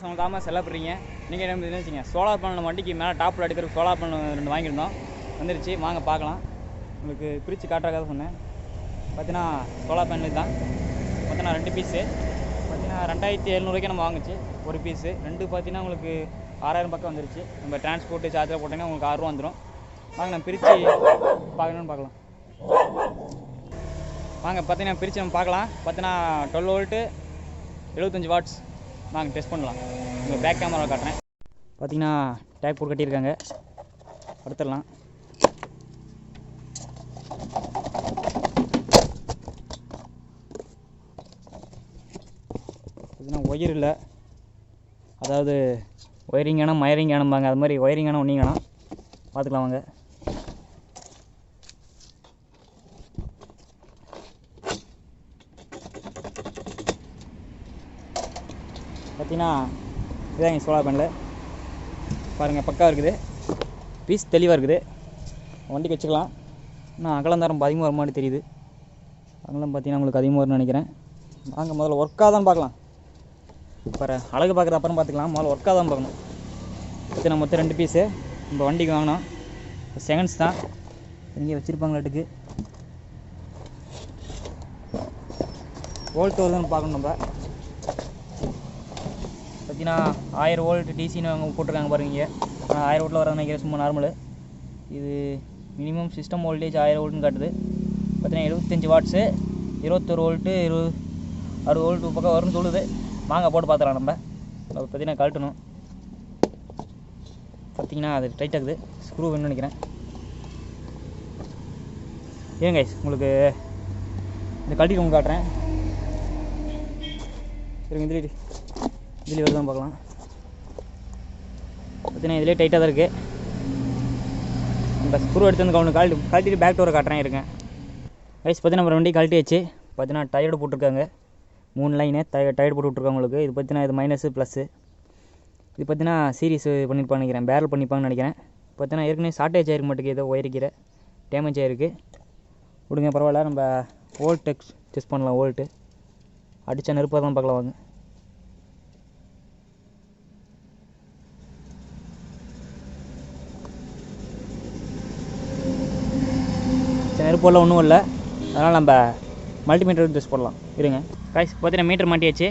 உங்களுக்கு ஆமாம் செல்லப்படுறீங்க நீங்கள் என்ன வச்சுங்க சோலார் பேனல் வண்டிக்கு மேலே டாப்பில் எடுக்கிற சோலார் பேனல் ரெண்டு வாங்கியிருந்தோம். வந்துருச்சு. வாங்க பார்க்கலாம். உங்களுக்கு பிரித்து காட்டுறக்காக சொன்னேன். பார்த்தீங்கன்னா சோலார் பேனல் தான் பார்த்தீங்கன்னா ரெண்டு பீஸு பார்த்தீங்கன்னா ரெண்டாயிரத்தி எழுநூறுக்கு நம்ம வாங்குச்சு. ஒரு பீஸு ரெண்டு பார்த்தீங்கன்னா உங்களுக்கு ஆறாயிரம் பக்கம் வந்துருச்சு. நம்ம டிரான்ஸ்போர்ட்டு சார்ஜில் போட்டிங்கன்னா உங்களுக்கு ஆறுரூவா வந்துடும் வாங்க நான் பிரித்து பார்க்கணும்னு பார்க்கலாம். வாங்க பார்த்தீங்கன்னா பிரித்து நம்ம பார்க்கலாம். பார்த்தீங்கன்னா டுவெல் வோல்ட்டு எழுபத்தஞ்சி வாட்ஸ் வாங்க டெஸ்ட் பண்ணலாம். உங்கள் பேக் கேமராவை காட்டுறேன். பார்த்தீங்கன்னா டேக் போட்டு கட்டியிருக்காங்க. அடுத்துடலாம் பார்த்தீங்கன்னா ஒயர் இல்லை. அதாவது ஒயரிங் வேணும் மயரிங் வேணும்பாங்க. அது மாதிரி ஒயரிங் வேணும் ஒன்றிங் பார்த்துக்கலாம் வாங்க. பார்த்தீங்கன்னா இதாங்க சோலார் பேனல். பாருங்கள் பக்கா இருக்குது. பீஸ் தெளிவாக இருக்குது. வண்டிக்கு வச்சுக்கலாம். ஆனால் அகலந்தாரம் அதிகமாக வருமானு தெரியுது. அகலம் பார்த்தீங்கன்னா உங்களுக்கு அதிகமாக வரும்னு நினைக்கிறேன். வாங்க முதல்ல ஒர்க்காக தான் பார்க்கலாம். பாரு அழகு பார்க்குற அப்புறம் பார்த்துக்கலாம். முதல்ல ஒர்க்காக தான் பார்க்கணும். இத்தனை மொத்தம் ரெண்டு பீஸு. நம்ம வண்டிக்கு வாங்கினோம். செகண்ட்ஸ் தான். இங்கே வச்சுருப்பாங்களாட்டுக்கு ஓல்ட் வருதுன்னு பார்க்கணும் நம்ம. பார்த்தீங்கன்னா ஆயிரம் வோல்ட் டிசின்னு அவங்க போட்டிருக்காங்க பாருங்க இங்கே. ஆனால் ஆயிரம் வோல்ட்டில் வரது நினைக்கிறேன் சும்மா நார்மலு இது மினிமம் சிஸ்டம் வோல்டேஜ் ஆயிரம் வோல்ட்னு காட்டுது. பார்த்தீங்கன்னா எழுபத்தஞ்சி வாட்ஸு இருபத்தொரு வோல்ட்டு இருபது அறுபது வோல்ட்டு பக்கம் வரும்னு சொல்லுது. வாங்க போட்டு பார்த்துக்கலாம் நம்ம. அதை பார்த்தீங்கன்னா கழட்டணும். பார்த்தீங்கன்னா அது டைட் ஆகுது. ஸ்க்ரூ வேணும்னு நினைக்கிறேன். ஏங்க உங்களுக்கு இந்த கழட்டி உங்களுக்கு காட்டுறேன். இருங்க இதுலேயே தான் வருதான் பார்க்கலாம். பார்த்தீங்கன்னா இதுலேயே டைட்டாக தான் இருக்குது நம்ம ஸ்க்ரூ எடுத்து வந்து கவுண்ட் கழட்டி கழட்டிட்டு பேக் டோரை காட்டுறேன் இருக்கேன் வயசு பார்த்தீங்கன்னா நம்ம வண்டி கழட்டி வச்சு பார்த்தீங்கன்னா டயர்டு போட்டிருக்காங்க. மூணு லைனு டய டயர்டு போட்டு விட்ருக்காங்க உங்களுக்கு. இது பார்த்தீங்கன்னா இது மைனஸு ப்ளஸ்ஸு இது பார்த்தீங்கன்னா சீரியஸ் பண்ணியிருப்பான்னு நினைக்கிறேன். பேரல் பண்ணிப்பாங்கன்னு நினைக்கிறேன். பார்த்தீங்கன்னா ஏற்கனவே ஷார்ட்டேஜ் ஆகிருக்க மாட்டேங்குது ஏதோ ஒயரிக்கிற டேமேஜ் ஆகிருக்கு விடுங்க பரவாயில்ல. நம்ம ஓல்ட் டெக்ஸ் டெஸ்ட் பண்ணலாம் ஓல்ட்டு அடித்த நெருப்பாக தான் பார்க்கலாம் வாங்க. நெருப்பெல்லாம் ஒன்றும் இல்லை. அதனால் நம்ம மல்டிமீட்டர் டெஸ்ட் போடலாம். இருங்க. கைஸ் பார்த்தீங்கன்னா மீட்டர் மாட்டியாச்சு.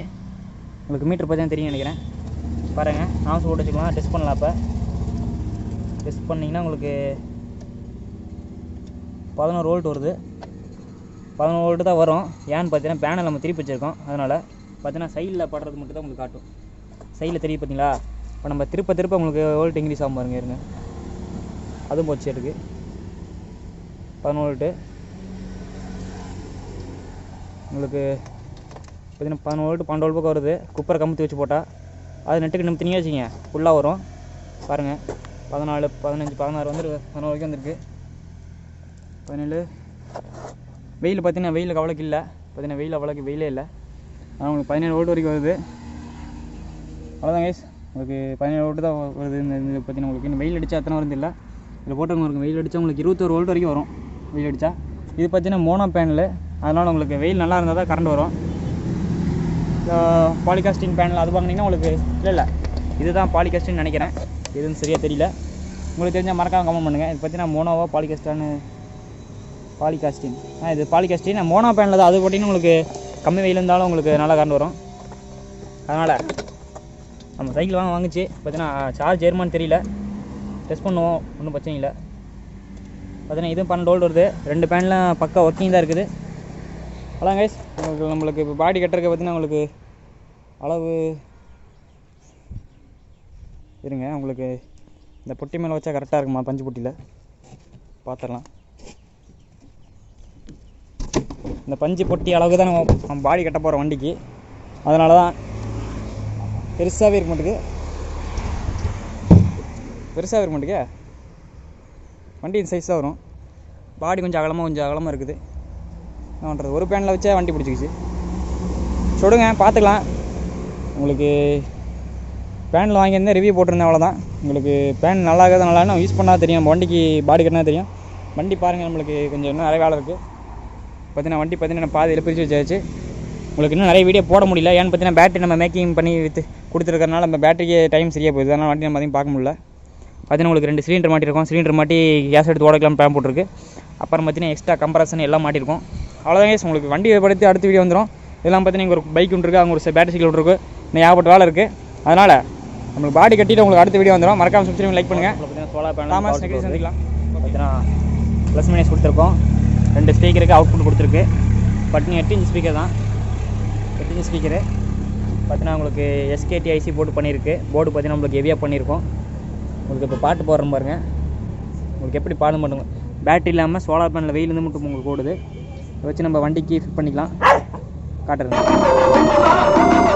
உங்களுக்கு மீட்டர் பார்த்தீங்கன்னா தெரியும் நினைக்கிறேன். பாருங்கள் ஆம்ஸ் போட்டு வச்சுக்கலாம். டெஸ்ட் பண்ணலாம் இப்போ. டெஸ்ட் பண்ணிங்கன்னா உங்களுக்கு பதினோரு வோல்ட் வருது. பதினோரு வோல்ட்டு தான் வரும். ஏன்னு பார்த்தீங்கன்னா பேனல் நம்ம திருப்பி வச்சுருக்கோம். அதனால் பார்த்தீங்கன்னா சைடில் படுறது மட்டும் தான் உங்களுக்கு காட்டும். சைடில் தெரியும் பார்த்தீங்களா இப்போ நம்ம திருப்ப திருப்ப உங்களுக்கு வோல்ட் இன்க்ரீஸ் ஆகும் பாருங்க இருங்க. அதுவும் போச்சு இருக்குது பதினோரு உங்களுக்கு பார்த்தீங்கன்னா பதினோரு வோல்ட்டு பன்னெண்டு பக்கம் வருது. குப்பரை கமுத்தி வச்சு போட்டால் அது நெட்டுக்கு நம்ம வச்சுங்க ஃபுல்லாக வரும். பாருங்கள் பதினாலு பதினஞ்சு பதினாறு வந்து பதினோரு வரைக்கும் வந்திருக்கு. பதினேழு. வெயில் பார்த்தீங்கன்னா வெயில் அவ்வளோக்கு இல்லை. பார்த்தீங்கன்னா வெயில் அவ்வளோக்கு வெயிலே இல்லை. ஆனால் உங்களுக்கு பதினேழு ஓட்டு வரைக்கும் வருது. அவ்வளோதான் கைஸ் உங்களுக்கு பதினேழு ஓட்டு தான் வருது. இந்த இது பார்த்தீங்கன்னா உங்களுக்கு இன்னும் வெயில் அடித்தா அத்தனை வருது இல்லை. இதில் போட்டவங்க உங்களுக்கு வெயில் அடித்தா உங்களுக்கு இருபத்தோரு ஓல்ட் வரைக்கும் வரும். வெயில் அடித்தா இது பார்த்தீங்கன்னா மோனோ பேனல். அதனால் உங்களுக்கு வெயில் நல்லா இருந்தால் தான் கரண்ட் வரும். பாலிகாஸ்டின் பேனல் அது வாங்கினீங்கன்னா உங்களுக்கு இல்லை இல்லை. இதுதான் பாலிகாஸ்டின்னு நினைக்கிறேன். எதுன்னு சரியாக தெரியல. உங்களுக்கு தெரிஞ்சால் மறக்காம கமெண்ட் பண்ணுங்கள் இது பார்த்தீங்கன்னா மோனோவா பாலிகாஸ்டான்னு பாலிகாஸ்டின் ஆ இது பாலிகாஸ்டின் மோனோ பேனில் தான். அது போட்டிங்கன்னா உங்களுக்கு கம்மி வெயில் இருந்தாலும் உங்களுக்கு நல்லா கரண்ட் வரும். அதனால் நம்ம சைக்கிள் வாங்க வாங்குச்சு. பார்த்தீங்கன்னா சார்ஜ் ஏறுமான்னு தெரியல. டெஸ்ட் பண்ணுவோம். ஒன்றும் பிரச்சனை இல்லை. பார்த்தீங்கன்னா இதுவும் பன்னெண்டு வோல்ட் வருது. ரெண்டு பேன்லாம் பக்கா ஒர்க்கிங் தான் இருக்குது. அதான் கைஸ் உங்களுக்கு நம்மளுக்கு இப்போ பாடி கட்டுறதுக்கு பார்த்தீங்கன்னா உங்களுக்கு அளவு இருங்க. உங்களுக்கு இந்த பொட்டி மேலே வச்சா கரெக்டாக இருக்குமா? பஞ்சு பொட்டியில். பார்த்துடலாம் இந்த பஞ்சு பொட்டி அளவுக்கு தான் நம்ம நம்ம பாடி கட்ட போகிறோம் வண்டிக்கு. அதனால தான் பெருசாகவே இருக்க மாட்டேங்குது பெருசாகவே இருக்க மாட்டேங்க வண்டி சைஸ் தான் வரும். பாடி கொஞ்சம் அகலமாக கொஞ்சம் அகலமாக இருக்குது. என்ன பண்ணுறது ஒரு பேனில் வச்சா வண்டி பிடிச்சிக்கிச்சு. சொல்லுங்க பார்த்துக்கலாம். உங்களுக்கு பேனில் வாங்கியிருந்தேன் ரிவ்யூ போட்டிருந்தேன் அவ்வளோதான் உங்களுக்கு பேன் நல்லா இருக்குதா நல்லா யூஸ் பண்ணால் தெரியும். நம்ம வண்டிக்கு பாடி கட்டினா தெரியும். வண்டி பாருங்கள் நம்மளுக்கு கொஞ்சம் இன்னும் நிறைய வேலை இருக்குது பார்த்தீங்கன்னா வண்டி பார்த்தீங்கன்னா பாதியில் எழுப்பிச்சு வச்சாச்சு. உங்களுக்கு இன்னும் நிறைய வீடியோ போட முடியல. ஏன்னு பார்த்தீங்கன்னா பேட்டரி நம்ம மேக்கிங் பண்ணி வித்து கொடுத்துருக்கறனால நம்ம பேட்டரிக்கு டைம் சரியாக போகுது அதனால் வண்டி நம்ம அதையும் பார்க்க முடியல. பார்த்தீங்கன்னா உங்களுக்கு ரெண்டு சிலிண்டர் மாட்டியிருக்கோம் சிலிண்டர் மாட்டி கேஸ் எடுத்து ஓடக்கலாம் பிளான் போட்டிருக்கு. அப்புறம் பார்த்தீங்கன்னா எக்ஸ்ட்ரா கம்ப்ரஷன் எல்லாம் மாட்டியிருக்கோம் அவ்வளோதான் உங்களுக்கு வண்டியை படுத்தி அடுத்த வீடியோ வந்துடும் இதெல்லாம் பார்த்தீங்கன்னா இங்கே ஒரு பைக் ஒன்று இருக்குது அங்கே ஒரு பேட்டரி சைக்கிள் இருக்குது இன்னும் ஏகப்பட்ட வேலை இருக்குது அதனால் நம்மளுக்கு பாடி கட்டிட்டு உங்களுக்கு அடுத்த வீடியோ வந்துடும் மறக்காம சப்ஸ்கிரைப் லைக் பண்ணுங்கள் பார்த்தீங்கன்னா சோலார் பேனல் தாமஸ் நெக்லஸ் வந்துக்கலாம் பார்த்தீங்கன்னா ப்ளஸ் மைனஸ் கொடுத்துருக்கோம். ரெண்டு ஸ்பீக்கருக்கு அவுட்புட் கொடுத்துருக்கு. பட்னி எட்டு இன்ச் ஸ்பீக்கர் தான். எட்டு இன்ச் ஸ்பீக்கரு பார்த்தீங்கன்னா உங்களுக்கு எஸ்கேடி ஐசி போட்டு பண்ணியிருக்கு. போர்டு பார்த்தீங்கன்னா உங்களுக்கு ஹெவியாக பண்ணியிருக்கோம். உங்களுக்கு இப்போ பாட்டு போடுறோம் பாருங்கள் உங்களுக்கு எப்படி பாடம் பண்ணுங்க பேட்டரி இல்லாமல் சோலார் பேனலில் வெயிலேருந்து மட்டும் உங்களுக்கு ஓடுது. இதை வச்சு நம்ம வண்டிக்கு ஃபிட் பண்ணிக்கலாம். காட்டுறேன்.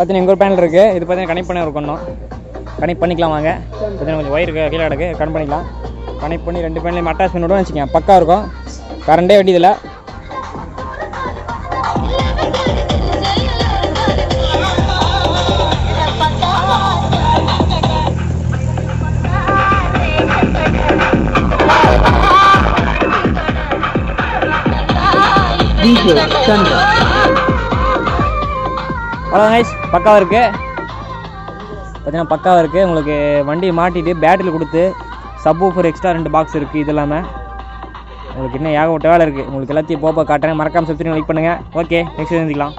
பார்த்தீங்கன்னா எங்கள் ஒரு பேனல் இருக்குது இது பார்த்தீங்கன்னா கனெக்ட் பண்ணி இருக்கணும் கனெக்ட் பண்ணிக்கலாம் வாங்க. பார்த்தீங்கன்னா கொஞ்சம் ஒயர் கீழே கிடக்கு. கனெக்ட் பண்ணிக்கலாம். கனெக்ட் பண்ணி ரெண்டு பேனலையும் அட்டாச் பண்ணி விடுவோம் வச்சுக்கோங்க. பக்கா இருக்கும். கரண்டே வெட்டியதில்லை. அவ்வளோதான் நைஸ் பக்காவாக இருக்குது பார்த்தீங்கன்னா பக்காவாக இருக்குது உங்களுக்கு வண்டியை மாட்டிட்டு பேட்டரியில் கொடுத்து சப் ஊஃபர் எக்ஸ்ட்ரா ரெண்டு பாக்ஸ் இருக்குது இது இல்லாமல் உங்களுக்கு இன்னும் ஏகப்பட்ட வேலை இருக்குது உங்களுக்கு எல்லாத்தையும் போப்போ காட்டுறேன். மறக்காம சப்ஸ்கிரைப் லைக் பண்ணுங்கள் ஓகே நெக்ஸ்ட் சந்திக்கலாம்.